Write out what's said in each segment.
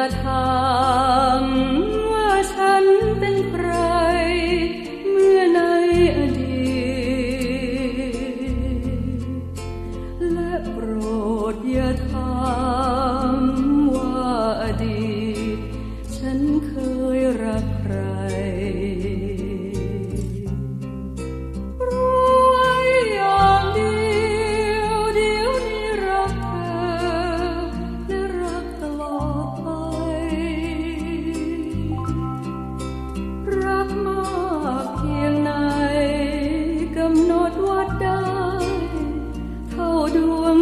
อถามว่าฉันเป็นใคร เมื่อในอดีต และโปรดอย่าถาม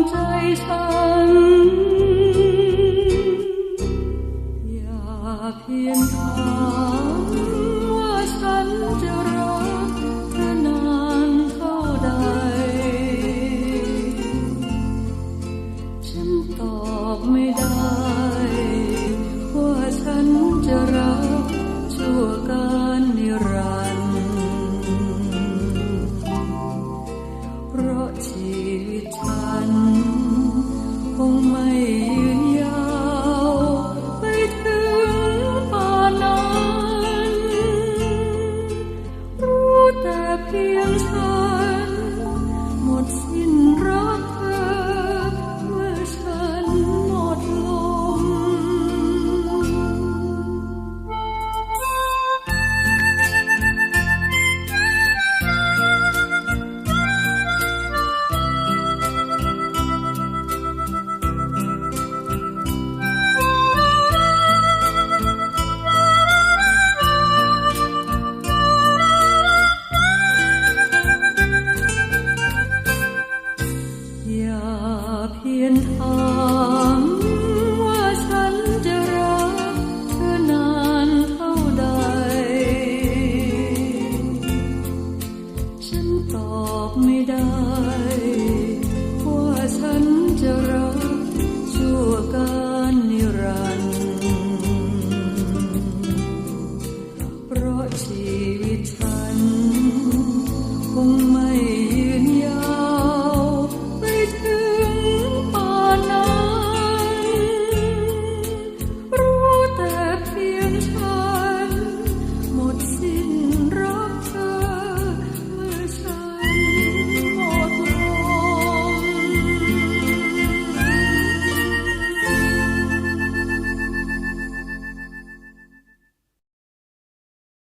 ใจฉัน อย่าเพียนทา